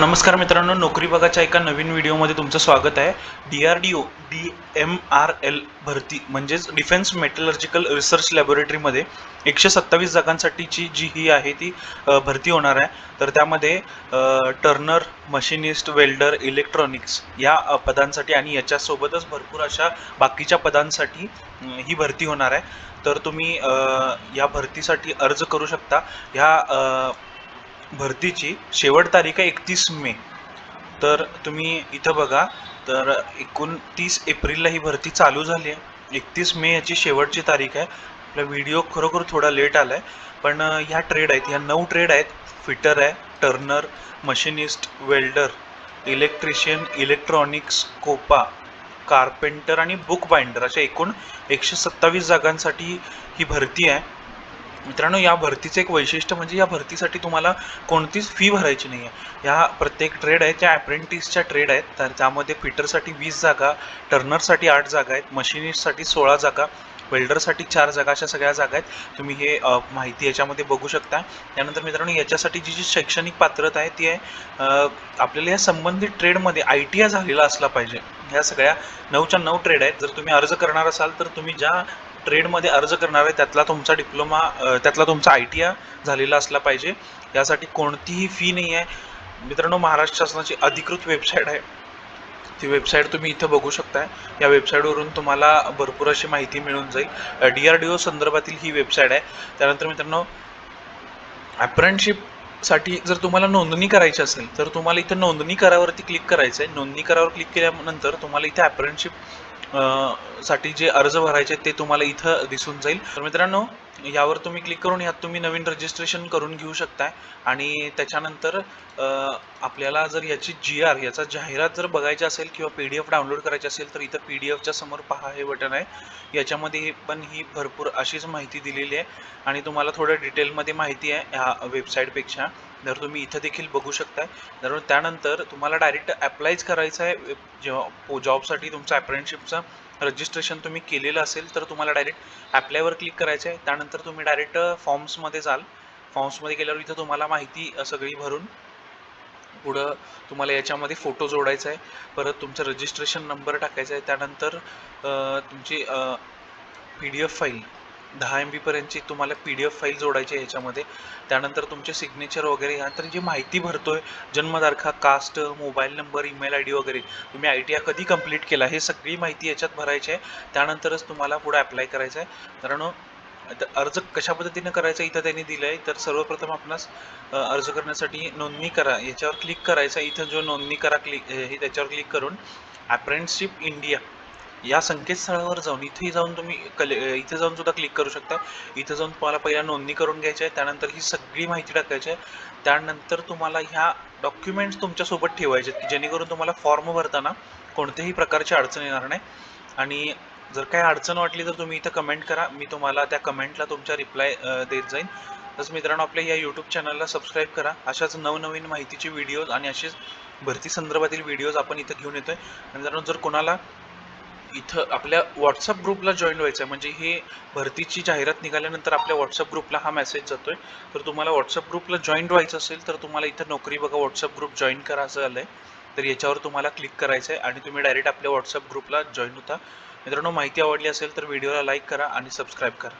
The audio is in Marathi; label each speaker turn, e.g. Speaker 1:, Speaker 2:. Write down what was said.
Speaker 1: नमस्कार मित्रांनो नोकरी बघाच्या एका नवीन व्हिडिओमध्ये तुमचं स्वागत आहे. D R D O D M R L भरती म्हणजेच डिफेन्स मेटलर्जिकल रिसर्च लॅबोरेटरीमध्ये एकशे सत्तावीस जागांसाठीची जी ही आहे ती भरती होणार आहे. तर त्यामध्ये टर्नर मशिनिस्ट वेल्डर इलेक्ट्रॉनिक्स या पदांसाठी आणि याच्यासोबतच भरपूर अशा बाकीच्या पदांसाठी ही भरती होणार आहे. तर तुम्ही या भरतीसाठी अर्ज करू शकता. ह्या भरतीची शेवट तारीख आहे एकतीस मे. तर तुम्ही इथं बघा तर एकोणतीस एप्रिलला ही भरती चालू झाली आहे. एकतीस मे याची शेवटची तारीख आहे. आपला व्हिडिओ खरोखर थोडा लेट आला आहे पण ह्या ट्रेड आहेत ह्या नऊ ट्रेड आहेत. फिटर आहे turner machinist welder electrician electronics COPA carpenter आणि बुक बाइंडर अशा एकूण एकशे सत्तावीस जागांसाठी ही भरती आहे. मित्रांनो या भरतीचं एक वैशिष्ट्य म्हणजे या भरतीसाठी तुम्हाला कोणतीच फी भरायची नाही आहे या प्रत्येक ट्रेड आहे त्या अप्रेंटिसच्या ट्रेड आहेत. तर त्यामध्ये फिटरसाठी वीस जागा टर्नरसाठी आठ जागा आहेत मशिनिस्टसाठी सोळा जागा वेल्डरसाठी चार जागा अशा सगळ्या जागा आहेत. तुम्ही हे माहिती याच्यामध्ये बघू शकता. त्यानंतर मित्रांनो याच्यासाठी जी जी शैक्षणिक पात्रता आहे ती आहे आपल्याला या संबंधित ट्रेडमध्ये आय टी आय झालेला असला पाहिजे. ह्या सगळ्या नऊच्या नऊ ट्रेड आहेत. जर तुम्ही अर्ज करणार असाल तर तुम्ही ज्या ट्रेडमध्ये अर्ज करणार आहे त्यातला तुमचा डिप्लोमा त्यातला तुमचा आय टी आय झालेला असला पाहिजे. यासाठी कोणतीही फी नाही आहे मित्रांनो महाराष्ट्र शासनाची अधिकृत वेबसाईट आहे. ती वेबसाईट तुम्ही इथं बघू शकताय. या वेबसाईटवरून तुम्हाला भरपूर अशी माहिती मिळून जाईल. डी आर डी ओ संदर्भातील ही वेबसाईट आहे. त्यानंतर मित्रांनो साठी जर तुम्हाला नोंदणी करायची असेल तर तुम्हाला इथं नोंदणी करावरती क्लिक करायचं आहे नोंदणी करावर क्लिक केल्यानंतर तुम्हाला इथे अप्रेंटशिप साठी जे अर्ज भरायचे आहेत ते तुम्हाला इथं दिसून जाईल. तर मित्रांनो यावर तुम्ही क्लिक करून यात तुम्ही नवीन रजिस्ट्रेशन करून घेऊ शकताय. आणि त्याच्यानंतर आपल्याला जर याची जी आर याचा जाहिरात जर बघायची असेल किंवा पी डी एफ डाउनलोड करायची असेल तर इथं पी डी एफच्या समोर पहा हे बटन आहे. याच्यामध्ये पण ही भरपूर अशीच माहिती दिलेली आहे. आणि तुम्हाला थोडं डिटेलमध्ये माहिती आहे ह्या वेबसाईटपेक्षा तर तुम्ही इथं देखील बघू शकताय तर त्यानंतर तुम्हाला डायरेक्ट अप्लायच करायचं आहे जेव्हा जॉबसाठी तुमचं अप्रेंटशिपचं रजिस्ट्रेशन तुम्ही केलेलं असेल तर तुम्हाला डायरेक्ट ॲप्लायवर क्लिक करायचं आहे. त्यानंतर तुम्ही डायरेक्ट फॉर्म्समध्ये जाल. फॉर्म्समध्ये गेल्यावर इथं तुम्हाला माहिती सगळी भरून पुढं तुम्हाला याच्यामध्ये फोटो जोडायचा आहे. परत तुमचं रजिस्ट्रेशन नंबर टाकायचा आहे. त्यानंतर तुमची पी डी एफ फाईल दहा एम बीपर्यंतची तुम्हाला पी डी एफ फाईल जोडायची आहे ह्याच्यामध्ये त्यानंतर तुमचे सिग्नेचर वगैरे यानंतर जी माहिती भरतोय जन्मतारखा caste mobile number email I D वगैरे तुम्ही आय टी आय कधी कंप्लीट केला हे सगळी माहिती याच्यात भरायची आहे. त्यानंतरच तुम्हाला पुढे अप्लाय करायचं आहे कारण अर्ज कशा पद्धतीने करायचा इथं त्यांनी दिलं आहे तर सर्वप्रथम आपणास अर्ज करण्यासाठी नोंदणी करा. याच्यावर क्लिक करायचं इथं जो नोंदणी करा क्लिक हे त्याच्यावर क्लिक करून ॲप्रेंटशिप इंडिया या संकेतस्थळावर जाऊन इथे जाऊन तुम्ही कले इथे जाऊन सुद्धा क्लिक करू शकता. इथं जाऊन तुम्हाला पहिला नोंदणी करून घ्यायची आहे त्यानंतर ही सगळी माहिती टाकायची आहे. त्यानंतर तुम्हाला ह्या डॉक्युमेंट्स तुमच्यासोबत ठेवायचे आहेत जेणेकरून तुम्हाला फॉर्म भरताना कोणत्याही प्रकारची अडचण येणार नाही. आणि जर काही अडचण वाटली तर तुम्ही इथं कमेंट करा. मी तुम्हाला त्या कमेंटला तुमच्या रिप्लाय देत जाईन. तसं मित्रांनो आपल्या या यूट्यूब चॅनलला सबस्क्राईब करा. अशाच नवनवीन माहितीचे व्हिडिओज आणि असेच भरती संदर्भातील व्हिडिओज आपण इथं घेऊन येतोय. आहे मित्रांनो जर कोणाला इथं आपल्या व्हॉट्सअप ग्रुपला जॉईन व्हायचं आहे म्हणजे हे भरतीची जाहिरात निघाल्यानंतर आपल्या व्हॉट्सअप ग्रुपला हा मेसेज जातोय. तर तुम्हाला व्हॉट्सअप ग्रुपला जॉईन व्हायचं असेल तर तुम्हाला इथं नोकरी बघा व्हॉट्सअप ग्रुप जॉईन करा असं आलं आहे तर याच्यावर तुम्हाला क्लिक करायचं आहे आणि तुम्ही डायरेक्ट आपल्या व्हॉट्सअप ग्रुपला जॉईन होता. मित्रांनो माहिती आवडली असेल तर व्हिडिओला लाईक करा आणि सबस्क्राईब करा.